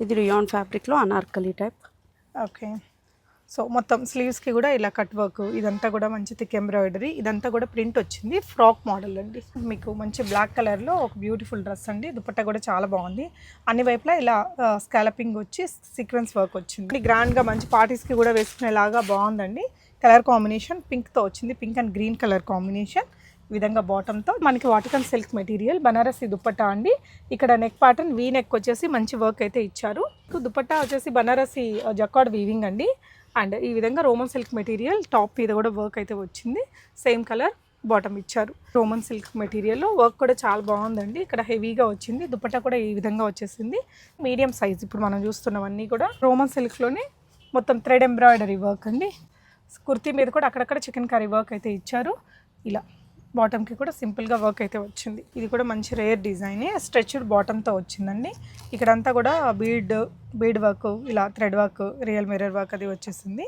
ఇది రియాన్ ఫ్యాబ్రిక్లో Anarkali type okay so మొత్తం స్లీవ్స్కి కూడా ఇలా కట్ వర్క్ ఇదంతా కూడా మంచి థిక్ ఎంబ్రాయిడరీ ఇదంతా కూడా ప్రింట్ వచ్చింది. ఫ్రాక్ మోడల్ అండి. మీకు మంచి బ్లాక్ కలర్లో ఒక బ్యూటిఫుల్ డ్రెస్ అండి. దుపట్టా కూడా చాలా బాగుంది. అన్ని వైపులా ఇలా స్కాలపింగ్ వచ్చి సీక్వెన్స్ వర్క్ వచ్చింది. గ్రాండ్గా మంచి పార్టీస్కి కూడా వేసుకునేలాగా బాగుందండి. కలర్ కాంబినేషన్ పింక్తో వచ్చింది. Pink and green colour combination విధంగా బాటంతో మనకి Vatican silk material Banarasi dupatta అండి. ఇక్కడ నెక్ ప్యాటర్న్ వీ నెక్ వచ్చేసి మంచి వర్క్ అయితే ఇచ్చారు. దుప్పట్టా వచ్చేసి బనారసి జకాడ్ వీవింగ్ అండి. అండ్ ఈ విధంగా రోమన్ సిల్క్ మెటీరియల్ టాప్ మీద కూడా వర్క్ అయితే వచ్చింది. సేమ్ కలర్ బాటమ్ ఇచ్చారు. రోమన్ సిల్క్ మెటీరియల్లో వర్క్ కూడా చాలా బాగుందండి. ఇక్కడ హెవీగా వచ్చింది. దుపట్టా కూడా ఈ విధంగా వచ్చేసింది. మీడియం సైజ్ ఇప్పుడు మనం చూస్తున్నవన్నీ కూడా రోమన్ సిల్క్లోనే మొత్తం థ్రెడ్ ఎంబ్రాయిడరీ వర్క్ అండి. కుర్తీ మీద కూడా అక్కడక్కడ చికెన్ కర్రీ వర్క్ అయితే ఇచ్చారు. ఇలా. బాటమ్కి కూడా సింపుల్గా వర్క్ అయితే వచ్చింది. ఇది కూడా మంచి రేర్ డిజైన్ స్ట్రెచ్డ్ బాటమ్తో వచ్చిందండి. ఇక్కడంతా కూడా బీడ్ బీడ్ వర్క్ ఇలా thread work real mirror work అది వచ్చేసింది.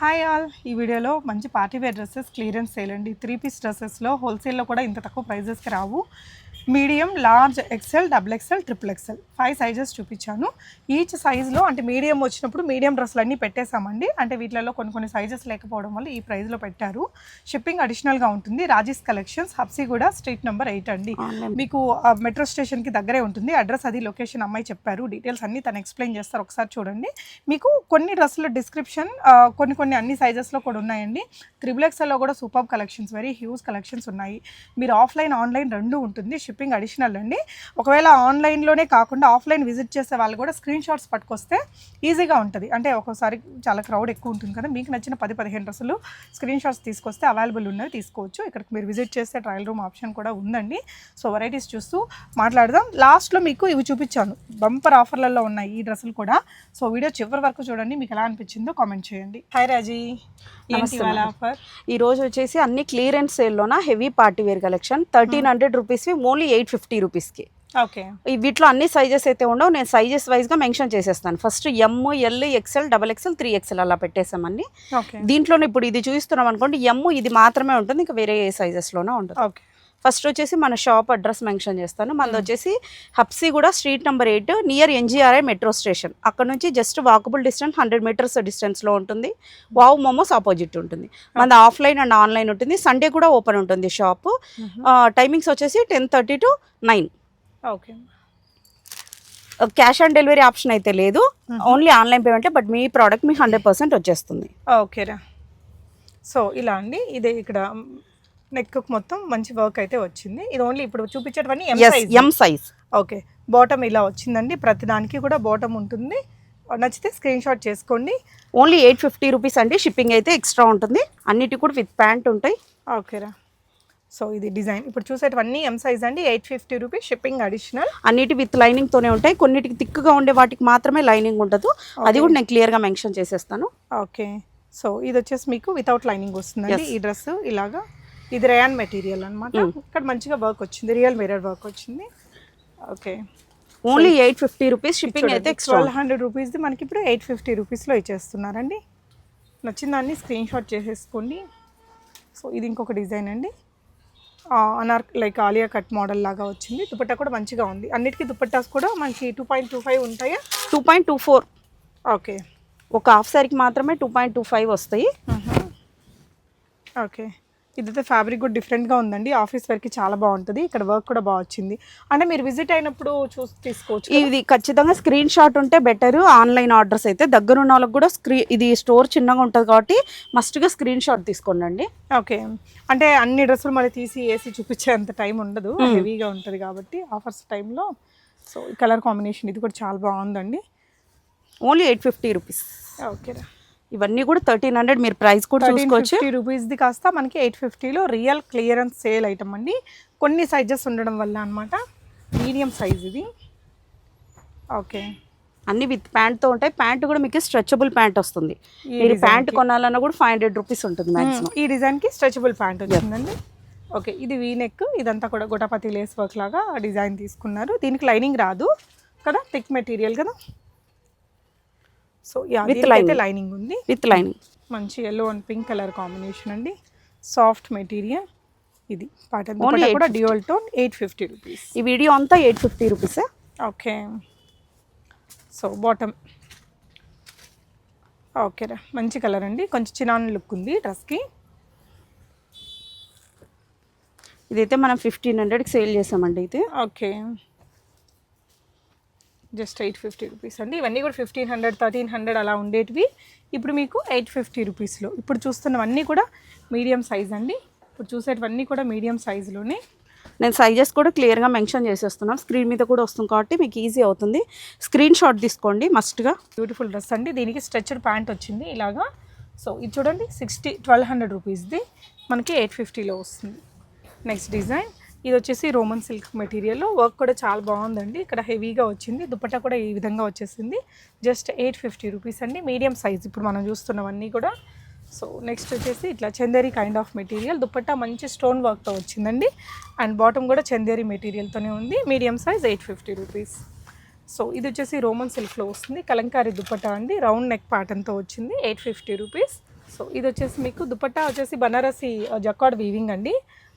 Hi all! ఈ వీడియోలో మంచి party wear dresses clearance sale అండి. త్రీ పీస్ డ్రెస్సెస్లో హోల్సేల్లో కూడా ఇంత తక్కువ ప్రైజెస్కి రావు. Medium large XL double XL triple XL five sizes చూపించాను. ఈచ్ సైజ్లో అంటే మీడియం వచ్చినప్పుడు మీడియం డ్రెస్సులు అన్నీ పెట్టేశామండి. అంటే వీటిలలో కొన్ని కొన్ని సైజెస్ లేకపోవడం వల్ల ఈ ప్రైస్లో పెట్టారు. షిప్పింగ్ అడిషనల్గా ఉంటుంది. Rajesh collections Habsiguda street number eight అండి. మీకు మెట్రో స్టేషన్కి దగ్గరే ఉంటుంది. అడ్రస్ అది లొకేషన్ అమ్మాయి చెప్పారు. డీటెయిల్స్ అన్నీ తను ఎక్స్ప్లెయిన్ చేస్తారు. ఒకసారి చూడండి. మీకు కొన్ని డ్రెస్సుల డిస్క్రిప్షన్ కొన్ని కొన్ని అన్ని సైజెస్లో కూడా ఉన్నాయండి. త్రిబుల్ ఎక్స్ఎల్లో కూడా super collections very huge collections ఉన్నాయి. మీరు ఆఫ్లైన్ ఆన్లైన్ రెండు ఉంటుంది. షిప్పింగ్ అడిషనల్ అండి. ఒకవేళ ఆన్లైన్లోనే కాకుండా ఆఫ్లైన్ విజిట్ చేసే వాళ్ళు కూడా స్క్రీన్ షాట్స్ పట్టుకొస్తే ఈజీగా ఉంటుంది. అంటే ఒక్కోసారి చాలా క్రౌడ్ ఎక్కువ ఉంటుంది కదా మీకు నచ్చిన పది పదిహేను డ్రెస్సులు స్క్రీన్ షాట్స్ తీసుకొస్తే అవైలబుల్ ఉన్నవి తీసుకోవచ్చు. ఇక్కడికి మీరు విజిట్ చేస్తే ట్రయల్ రూమ్ ఆప్షన్ కూడా ఉందండి. సో వెరైటీస్ చూస్తూ మాట్లాడదాం. లాస్ట్లో మీకు ఇవి చూపించాను. బంపర్ ఆఫర్లలో ఉన్నాయి ఈ డ్రెస్సులు కూడా. సో వీడియో చివరి వరకు చూడండి. మీకు ఎలా అనిపించిందో కామెంట్ చేయండి. హాయ్ రాజీ. ఈ రోజు వచ్చేసి అన్ని clearance సేల్లోన heavy party wear collection. Thirteen hundred రూపీస్వి only eight fifty రూపీస్కి. ఓకే. ఈ వీటిలో అన్ని సైజెస్ అయితే ఉండవు. నేను సైజెస్ వైజ్గా మెన్షన్ చేసేస్తాను. First M L XL double XL three XL అలా పెట్టేసామన్ని ఓకే. దీంట్లోనే ఇప్పుడు ఇది చూస్తున్నాం అనుకోండి ఎమ్ ఇది మాత్రమే ఉంటుంది ఇంకా వేరే ఏ సైజెస్లోనే ఉంటుంది ఓకే. ఫస్ట్ వచ్చేసి మన షాప్ అడ్రస్ మెన్షన్ చేస్తాను. మనది వచ్చేసి హప్సీ కూడా street number eight near NGRI metro station. అక్కడ నుంచి just walkable distance hundred metres డిస్టెన్స్లో ఉంటుంది. వావ్ మోమోస్ ఆపోజిట్ ఉంటుంది. మనది ఆఫ్లైన్ అండ్ ఆన్లైన్ ఉంటుంది. సండే కూడా ఓపెన్ ఉంటుంది షాప్. టైమింగ్స్ వచ్చేసి ten thirty to nine. Okay. Cash on delivery option అయితే లేదు. ఓన్లీ ఆన్లైన్ పేమెంట్ బట్ మీ ప్రోడక్ట్ మీకు హండ్రెడ్ పర్సెంట్ వచ్చేస్తుంది. ఓకేరా. సో ఇలా అండి. ఇది ఇక్కడ నెక్ మొత్తం మంచి వర్క్ అయితే వచ్చింది. ఇది ఓన్లీ ఇప్పుడు చూపించేటవన్నీ ఎం సైజ్ ఓకే బాటమ్ ఇలా వచ్చిందండి. ప్రతి దానికి కూడా బాటమ్ ఉంటుంది. నచ్చితే స్క్రీన్ షాట్ చేసుకోండి. ఓన్లీ ఎయిట్ ఫిఫ్టీ రూపీస్ అండి. షిప్పింగ్ అయితే ఎక్స్ట్రా ఉంటుంది. అన్నిటి కూడా విత్ ప్యాంట్ ఉంటాయి. ఓకేరా సో ఇది డిజైన్ ఇప్పుడు చూసేటవన్నీ ఎం సైజ్ అండి. Eight fifty rupees shipping additional అన్నిటి విత్ లైనింగ్ తోనే ఉంటాయి. కొన్నిటికి థిక్గా ఉండే వాటికి మాత్రమే లైనింగ్ ఉండదు. అది కూడా నేను క్లియర్గా మెన్షన్ చేసేస్తాను. ఓకే సో ఇది వచ్చేసి మీకు వితౌట్ లైనింగ్ వస్తుందండి. ఈ డ్రెస్ ఇలాగా ఇది రేయాన్ మెటీరియల్ అన్నమాట. Mm. ఇక్కడ మంచిగా వర్క్ వచ్చింది. రియల్ మిరర్ వర్క్ వచ్చింది. Okay only eight fifty rupees shipping అయితే ట్వెల్వ్ హండ్రెడ్ రూపీస్ది మనకి ఇప్పుడు ఎయిట్ ఫిఫ్టీ రూపీస్లో ఇచ్చేస్తున్నారండి. నచ్చిన దాన్ని స్క్రీన్ షాట్ చేసేసుకోండి. సో ఇది ఇంకొక డిజైన్ అండి. అనార్ లైక్ ఆలియా కట్ మోడల్ లాగా వచ్చింది. దుపట్టా కూడా మంచిగా ఉంది. అన్నిటికీ దుపట్టాస్ కూడా మనకి టూ పాయింట్ టూ ఫైవ్ ఉంటాయా? Two point two four okay ఒక హాఫ్ సారీకి మాత్రమే టూ పాయింట్ టూ ఫైవ్ వస్తాయి. ఓకే ఇదైతే ఫ్యాబ్రిక్ కూడా డిఫరెంట్గా ఉందండి. ఆఫీస్ వరకు చాలా బాగుంటుంది. ఇక్కడ వర్క్ కూడా బాగా వచ్చింది. అంటే మీరు విజిట్ అయినప్పుడు చూసి తీసుకోవచ్చు? ఇది ఖచ్చితంగా స్క్రీన్ షాట్ ఉంటే బెటర్ ఆన్లైన్ ఆర్డర్స్ అయితే దగ్గర ఉన్న వాళ్ళకి కూడా స్క్రీ ఇది స్టోర్ చిన్నగా ఉంటుంది కాబట్టి మస్ట్గా స్క్రీన్ షాట్ తీసుకోండి ఓకే. అంటే అన్ని డ్రెస్సులు మళ్ళీ తీసి వేసి చూపించే అంత టైం ఉండదు. హెవీగా ఉంటుంది కాబట్టి ఆఫర్స్ టైంలో సో ఈ కలర్ కాంబినేషన్ ఇది కూడా చాలా బాగుందండి. Only eight fifty rupees okay ఇవన్నీ కూడా థర్టీన్ హండ్రెడ్ మీరు ప్రైస్ కూడా చూసుకోవచ్చు. ఫిఫ్టీ రూపీస్ది కాస్త మనకి ఎయిట్ ఫిఫ్టీలో రియల్ క్లియరెన్స్ సేల్ ఐటమ్ అండి. కొన్ని సైజెస్ ఉండడం వల్ల అనమాట మీడియం సైజ్ ఇది. ఓకే అన్ని విత్ ప్యాంట్తో ఉంటాయి. ప్యాంట్ కూడా మీకు స్ట్రెచబుల్ ప్యాంట్ వస్తుంది. మీరు ప్యాంట్. కొనాలన్నా కూడా ఫైవ్ హండ్రెడ్ రూపీస్ ఉంటుంది మ్యాక్సిమం ఈ డిజైన్కి స్ట్రెచబుల్ ప్యాంట్ వచ్చిందండి. ఓకే ఇది వీ నెక్ ఇదంతా కూడా గొటపతి లేస్ వర్క్ లాగా డిజైన్ తీసుకున్నారు. దీనికి లైనింగ్ రాదు కదా? థిక్ మెటీరియల్ కదా? సో అయితే lining. లైనింగ్ ఉంది. విత్ లైనింగ్ మంచి yellow and pink colour combination అండి. సాఫ్ట్ మెటీరియల్ ఇది. దుపట్టా కూడా 850. Dual tone eight fifty rupees ఈ వీడియో అంతా ఎయిట్ ఫిఫ్టీ రూపీసే ఓకే సో బాటమ్ ఓకేరా మంచి కలర్ అండి. కొంచెం చిన్న లుక్ ఉంది డ్రెస్కి ఇదైతే మనం ఫిఫ్టీన్ హండ్రెడ్కి సేల్ చేసామండి ఇది okay just eight fifty rupees అండి. ఇవన్నీ కూడా ఫిఫ్టీన్ హండ్రెడ్ థర్టీన్ హండ్రెడ్ అలా ఉండేటివి. ఇప్పుడు మీకు ఎయిట్ ఫిఫ్టీ రూపీస్లో. ఇప్పుడు చూస్తున్నవన్నీ కూడా మీడియం సైజ్ అండి. ఇప్పుడు చూసేటివన్నీ కూడా మీడియం సైజులోనే. నేను సైజెస్ కూడా క్లియర్గా మెన్షన్ చేసేస్తున్నాను. స్క్రీన్ మీద కూడా వస్తుంది కాబట్టి మీకు ఈజీ అవుతుంది. స్క్రీన్ షాట్ తీసుకోండి మస్ట్గా. బ్యూటిఫుల్ డ్రెస్ అండి. దీనికి స్ట్రెచ్డ్ ప్యాంట్ వచ్చింది ఇలాగా. సో ఇది చూడండి సిక్స్టీ ట్వెల్వ్ హండ్రెడ్ రూపీస్ది. మనకి ఎయిట్ ఫిఫ్టీలో వస్తుంది. Next design. ఇది వచ్చేసి రోమన్ సిల్క్ మెటీరియల్లో వర్క్ కూడా చాలా బాగుందండి. ఇక్కడ హెవీగా వచ్చింది. దుపట్టా కూడా ఈ విధంగా వచ్చేసింది. జస్ట్ ఎయిట్ ఫిఫ్టీ రూపీస్ అండి. Medium size. ఇప్పుడు మనం చూస్తున్నవన్నీ కూడా. సో నెక్స్ట్ వచ్చేసి ఇట్లా Chanderi kind of material dupatta మంచి స్టోన్ వర్క్తో వచ్చిందండి. అండ్ బాటమ్ కూడా చందేరి మెటీరియల్తోనే ఉంది. Medium size eight fifty rupees. So ఇది వచ్చేసి రోమన్ సిల్క్లో వస్తుంది. కలంకారీ దుపట్టా అండి. రౌండ్ నెక్ ప్యాటర్న్తో వచ్చింది. Eight fifty rupees. సో ఇది వచ్చేసి మీకు దుపట్టా వచ్చేసి బనారసి జకాడ్ వీవింగ్ అండి.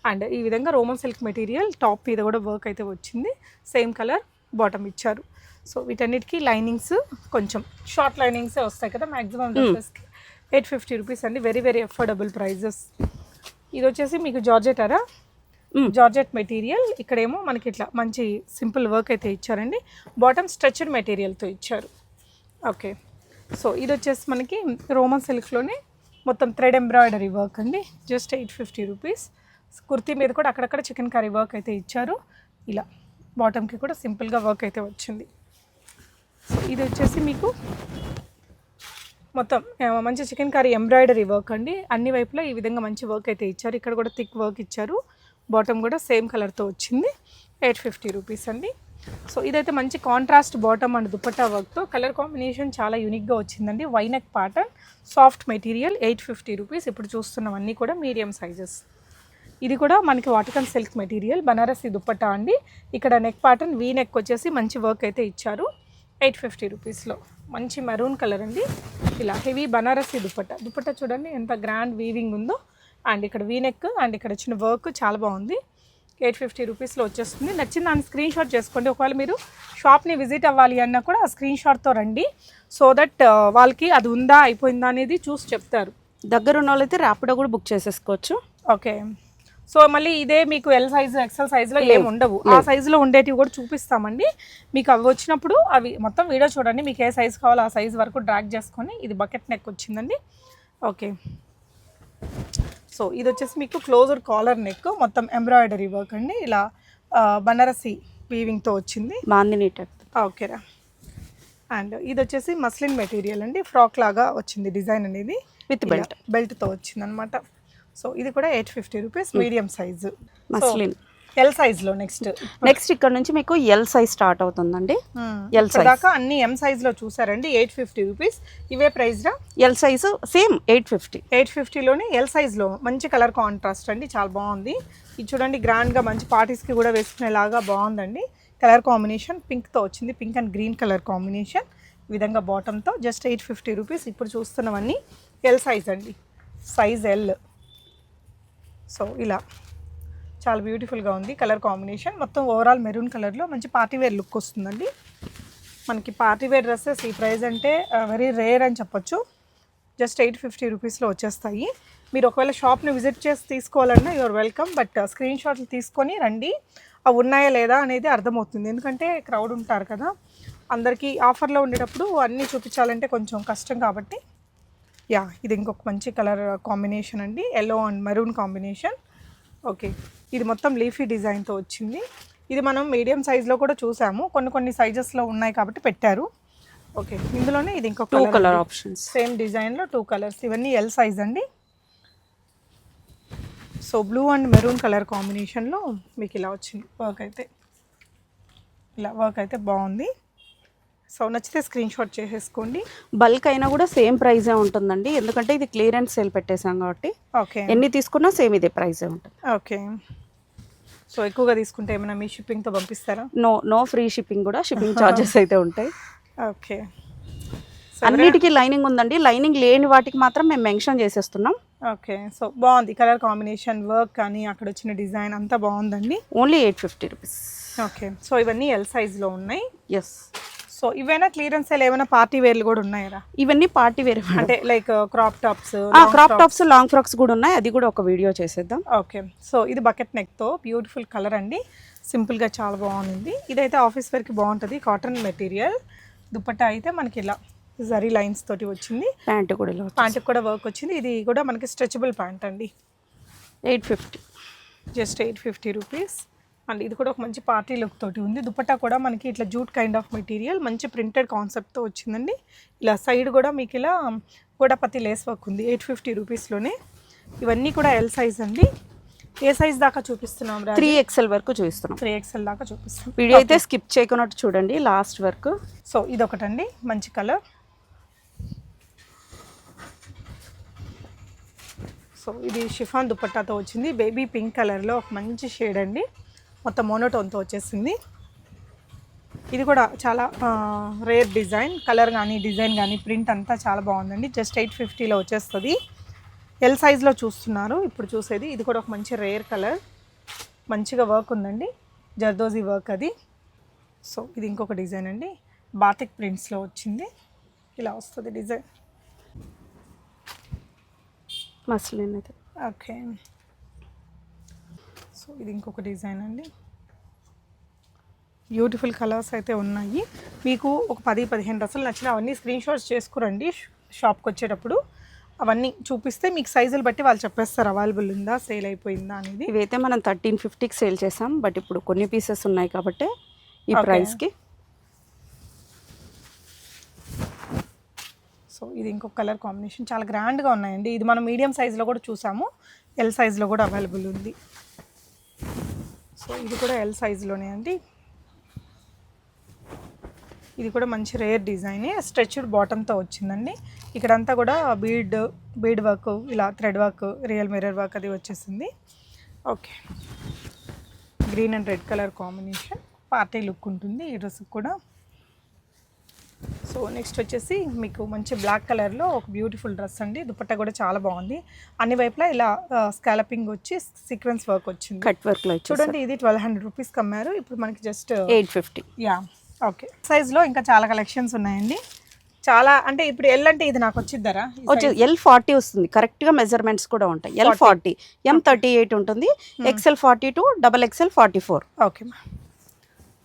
అండ్ ఈ విధంగా రోమన్ సిల్క్ మెటీరియల్ టాప్ మీద కూడా వర్క్ అయితే వచ్చింది. సేమ్ కలర్ బాటమ్ ఇచ్చారు. సో వీటన్నిటికీ లైనింగ్స్ కొంచెం షార్ట్ లైనింగ్సే వస్తాయి కదా మ్యాక్సిమం డ్రెస్సెస్కి. ఎయిట్ ఫిఫ్టీ రూపీస్ అండి. వెరీ వెరీ అఫోర్డబుల్ ప్రైజెస్ ఇది వచ్చేసి మీకు జార్జెటారా Mm. Georgette material. ఇక్కడేమో మనకి ఇట్లా మంచి సింపుల్ వర్క్ అయితే ఇచ్చారండి. బాటమ్ స్ట్రెచర్ మెటీరియల్తో ఇచ్చారు. ఓకే సో ఇది వచ్చేసి మనకి రోమన్ సిల్క్లోనే మొత్తం థ్రెడ్ ఎంబ్రాయిడరీ వర్క్ అండి. Just eight fifty rupees kurti మీద కూడా అక్కడక్కడ చికెన్ కర్రీ వర్క్ అయితే ఇచ్చారు. ఇలా బాటమ్కి కూడా సింపుల్గా వర్క్ అయితే వచ్చింది. సో ఇది వచ్చేసి మీకు మొత్తం మంచి చికెన్ కర్రీ ఎంబ్రాయిడరీ వర్క్ అండి. అన్ని వైపులా ఈ విధంగా మంచి వర్క్ అయితే ఇచ్చారు. ఇక్కడ కూడా థిక్ వర్క్ ఇచ్చారు. బాటమ్ కూడా సేమ్ కలర్తో వచ్చింది. ఎయిట్ ఫిఫ్టీ రూపీస్ అండి. సో ఇదైతే మంచి కాంట్రాస్ట్ బాటమ్ అండ్ దుపట్టా వర్క్తో కలర్ కాంబినేషన్ చాలా యూనిక్గా వచ్చిందండి. V neck pattern soft material eight fifty rupees ఇప్పుడు చూస్తున్నవన్నీ కూడా మీడియం సైజెస్ ఇది కూడా మనకి Vatican silk material Banarasi dupatta అండి. ఇక్కడ నెక్ ప్యాటర్న్ వీ నెక్ వచ్చేసి మంచి వర్క్ అయితే ఇచ్చారు. ఎయిట్ ఫిఫ్టీ రూపీస్లో మంచి మెరూన్ కలర్ అండి. ఇలా హెవీ బనారసి దుపట్టా దుపట్టా చూడండి ఎంత గ్రాండ్ వీవింగ్ ఉందో. అండ్ ఇక్కడ వీ నెక్ అండ్ ఇక్కడ వచ్చిన వర్క్ చాలా బాగుంది. ఎయిట్ ఫిఫ్టీ రూపీస్లో వచ్చేస్తుంది. నచ్చిన దాన్ని స్క్రీన్ షాట్ చేసుకోండి. ఒకవేళ మీరు షాప్ని విజిట్ అవ్వాలి అన్నా కూడా ఆ స్క్రీన్ షాట్తో రండి. సో దట్ వాళ్ళకి అది ఉందా అయిపోయిందా అనేది చూసి చెప్తారు. దగ్గర ఉన్న వాళ్ళైతే ర్యాపిడో కూడా బుక్ చేసేసుకోవచ్చు. ఓకే. సో మళ్ళీ ఇదే మీకు ఎల్ సైజు ఎక్సెల్ సైజులో ఏమి ఉండవు. ఆ సైజులో ఉండేటివి కూడా చూపిస్తామండి. మీకు అవి వచ్చినప్పుడు అవి మొత్తం వీడియో చూడండి. మీకు ఏ సైజు కావాలో ఆ సైజు వరకు డ్రాగ్ చేసుకొని ఇది బకెట్ నెక్ వచ్చిందండి. ఓకే సో ఇది వచ్చేసి మీకు క్లోజ్డ్ కాలర్ నెక్ మొత్తం ఎంబ్రాయిడరీ వర్క్ అండి. ఇలా బనారసి వీవింగ్తో వచ్చింది. ఓకేరా అండ్ ఇది వచ్చేసి మస్లిన్ మెటీరియల్ అండి. ఫ్రాక్ లాగా వచ్చింది డిజైన్ అనేది. With belt. బెల్ట్తో వచ్చింది అనమాట సో ఇది కూడా eight fifty rupees medium size muslin L సైజ్లో నెక్స్ట్ నెక్స్ట్ ఇక్కడ నుంచి మీకు ఎల్ సైజ్ స్టార్ట్ అవుతుందండి. L size. దాకా అన్ని ఎం సైజ్లో చూసారండి ఎయిట్ ఫిఫ్టీ రూపీస్ ఇవే ప్రైస్రా L size same eight fifty eight ఫిఫ్టీలోనే L సైజ్లో మంచి కలర్ కాంట్రాస్ట్ అండి చాలా బాగుంది. ఇది చూడండి గ్రాండ్గా మంచి పార్టీస్కి కూడా వేసుకునేలాగా బాగుందండి. కలర్ కాంబినేషన్ పింక్తో వచ్చింది pink and green colour combination ఈ విధంగా బాటంతో జస్ట్ ఎయిట్ ఫిఫ్టీ రూపీస్ ఇప్పుడు చూస్తున్నవన్నీ ఎల్ సైజ్ అండి. సైజ్ ఎల్ సో ఇలా. చాలా బ్యూటిఫుల్గా ఉంది కలర్ కాంబినేషన్. మొత్తం ఓవరాల్ మెరూన్ కలర్లో మంచి పార్టీ వేర్ లుక్ వస్తుందండి. మనకి పార్టీ వేర్ డ్రెస్సెస్ ఈ ప్రైస్ అంటే వెరీ రేర్ అని చెప్పొచ్చు. జస్ట్ ఎయిట్ ఫిఫ్టీ రూపీస్లో వచ్చేస్తాయి. మీరు ఒకవేళ షాప్ని విజిట్ చేసి తీసుకోవాలన్నా యువర్ వెల్కమ్ బట్ స్క్రీన్ షాట్లు తీసుకొని రండి. అవి ఉన్నాయా లేదా అనేది అర్థమవుతుంది. ఎందుకంటే క్రౌడ్ ఉంటారు కదా అందరికీ ఆఫర్లో ఉండేటప్పుడు అన్నీ చూపించాలంటే కొంచెం కష్టం కాబట్టి యా ఇది ఇంకొక మంచి కలర్ కాంబినేషన్ అండి yellow and maroon combination okay ఇది మొత్తం లీఫీ డిజైన్తో వచ్చింది. ఇది మనం మీడియం సైజ్లో కూడా చూసాము కొన్ని కొన్ని సైజెస్లో ఉన్నాయి కాబట్టి పెట్టారు. ఓకే ఇందులోనే ఇది ఇంకొక టూ కలర్. ఆప్షన్స్ సేమ్ డిజైన్లో టూ కలర్స్ ఇవన్నీ ఎల్ సైజ్ అండి. So blue and maroon colour కాంబినేషన్లో మీకు ఇలా వచ్చింది. వర్క్ అయితే ఇలా వర్క్ అయితే బాగుంది. సో నచ్చితే స్క్రీన్ షాట్ చేసేసుకోండి. బల్క్ అయినా కూడా సేమ్ ప్రైజే ఉంటుందండి. ఎందుకంటే ఇది క్లియరెన్స్ సేల్ పెట్టేసాం కాబట్టి ఓకే. ఎన్ని తీసుకున్నా సేమ్ ఇదే ప్రైజే ఉంటుంది. ఓకే. సో ఎక్కువగా తీసుకుంటే ఏమైనా మీ షిప్పింగ్తో పంపిస్తారా? నో నో ఫ్రీ షిప్పింగ్ కూడా షిప్పింగ్ ఛార్జెస్ అయితే ఉంటాయి. ఓకే. అన్నిటికీ లైనింగ్ ఉందండి. లైనింగ్ లేని వాటికి మాత్రం మేము మెన్షన్ చేసేస్తున్నాం. ఓకే. సో బాగుంది. కలర్ కాంబినేషన్ వర్క్ కానీ అక్కడ వచ్చిన డిజైన్ అంతా బాగుందండి. Only eight fifty rupees okay. So ఇవన్నీ ఎల్ సైజ్లో ఉన్నాయి. ఎస్ సో ఇవైనా క్లియరెన్స్ ఏమైనా పార్టీ వేర్లు కూడా ఉన్నాయరా ఇవన్నీ పార్టీ వేర్ అంటే like crop tops crop tops long frocks కూడా ఉన్నాయి. అది కూడా ఒక వీడియో చేసేద్దాం. ఓకే సో ఇది బకెట్ నెక్తో బ్యూటిఫుల్ కలర్ అండి. సింపుల్గా చాలా బాగుంది. ఇదైతే ఆఫీస్ వేర్కి బాగుంటుంది. కాటన్ మెటీరియల్ దుపట్టా అయితే మనకి ఇలా జరీ లైన్స్ తోటి వచ్చింది. ప్యాంట్ కూడా ఇలా ప్యాంట్కి కూడా వర్క్ వచ్చింది. ఇది కూడా మనకి స్ట్రెచబుల్ ప్యాంట్ అండి. Eight fifty just eight fifty rupees and ఇది కూడా ఒక మంచి పార్టీ లుక్ తోటి ఉంది. దుపట్టా కూడా మనకి ఇట్లా జూట్ కైండ్ ఆఫ్ మెటీరియల్ మంచి ప్రింటెడ్ కాన్సెప్ట్తో వచ్చిందండి. ఇలా సైడ్ కూడా మీకు ఇలా కూడా పత్తి లేస్ వర్క్ ఉంది. ఎయిట్ ఫిఫ్టీ రూపీస్లోనే ఇవన్నీ కూడా ఎల్ సైజ్ అండి. ఏ సైజ్ దాకా చూపిస్తున్నాం త్రీ ఎక్స్ఎల్ వరకు చూపిస్తున్నాం. త్రీ ఎక్స్ఎల్ దాకా చూపిస్తాం వీడియో అయితే స్కిప్ చేయకున్నట్టు చూడండి లాస్ట్ వరకు సో ఇదొకటండి. మంచి కలర్ సో ఇది షిఫాన్ దుపట్టాతో వచ్చింది. బేబీ పింక్ కలర్లో ఒక మంచి షేడ్ అండి. మొత్తం మోనోటోన్తో వచ్చేసింది. ఇది కూడా చాలా రేర్ డిజైన్. కలర్ కానీ డిజైన్ కానీ ప్రింట్ అంతా చాలా బాగుందండి. జస్ట్ ఎయిట్ ఫిఫ్టీలో వచ్చేస్తుంది. ఎల్ సైజ్లో చూస్తున్నారు. ఇప్పుడు చూసేది. ఇది కూడా ఒక మంచి రేర్ కలర్. మంచిగా వర్క్ ఉందండి. జర్దోజీ వర్క్ అది. సో ఇది ఇంకొక డిజైన్ అండి. బాతిక్ ప్రింట్స్లో వచ్చింది. ఇలా వస్తుంది డిజైన్. Muslin okay. సో ఇది ఇంకొక డిజైన్ అండి. బ్యూటిఫుల్ కలర్స్ అయితే ఉన్నాయి. మీకు ఒక పది పదిహేను డ్రెస్సులు నచ్చిన అవన్నీ స్క్రీన్ షాట్స్ చేసుకురండి షాప్కి వచ్చేటప్పుడు. అవన్నీ చూపిస్తే మీకు సైజులు బట్టి వాళ్ళు చెప్పేస్తారు అవైలబుల్ ఉందా సేల్ అయిపోయిందా అనేది. ఇవైతే మనం థర్టీన్ ఫిఫ్టీకి సేల్ చేసాం బట్ ఇప్పుడు కొన్ని పీసెస్ ఉన్నాయి కాబట్టి ఈ. ప్రైస్కి సో ఇది ఇంకొక కలర్ కాంబినేషన్ చాలా గ్రాండ్గా ఉన్నాయండి. ఇది మనం మీడియం సైజులో కూడా చూసాము. ఎల్ సైజులో కూడా అవైలబుల్ ఉంది. సో ఇది కూడా ఎల్ సైజులోనే అండి. ఇది కూడా మంచి రేర్ డిజైన్ స్ట్రెచ్డ్ బాటంతో వచ్చిందండి. ఇక్కడంతా కూడా బీడ్ బీడ్ వర్క్ ఇలా thread work real mirror work అది వచ్చేసింది. Okay green and red colour combination party look ఉంటుంది ఈ డ్రెస్ కూడా. సో నెక్స్ట్ వచ్చేసి మీకు మంచి బ్లాక్ కలర్లో ఒక బ్యూటిఫుల్ డ్రెస్ అండి. దుపట్టా కూడా చాలా బాగుంది. అన్ని వైపులా ఇలా స్కాలపింగ్ వచ్చి సీక్వెన్స్ వర్క్ వచ్చింది. కట్ వచ్చి చూడండి ఇది ట్వెల్వ్ హండ్రెడ్ రూపీస్కి అమ్మారు. ఇప్పుడు మనకి just eight fifty yeah okay సైజ్లో ఇంకా చాలా కలెక్షన్స్ ఉన్నాయండి. చాలా అంటే ఇప్పుడు ఎల్ అంటే ఇది నాకు వచ్చిద్దరా? వచ్చి ఎల్ ఫార్టీ వస్తుంది. కరెక్ట్గా మెజర్మెంట్స్ కూడా ఉంటాయి. L forty M thirty eight ఉంటుంది. XL forty two double XL forty four okay మా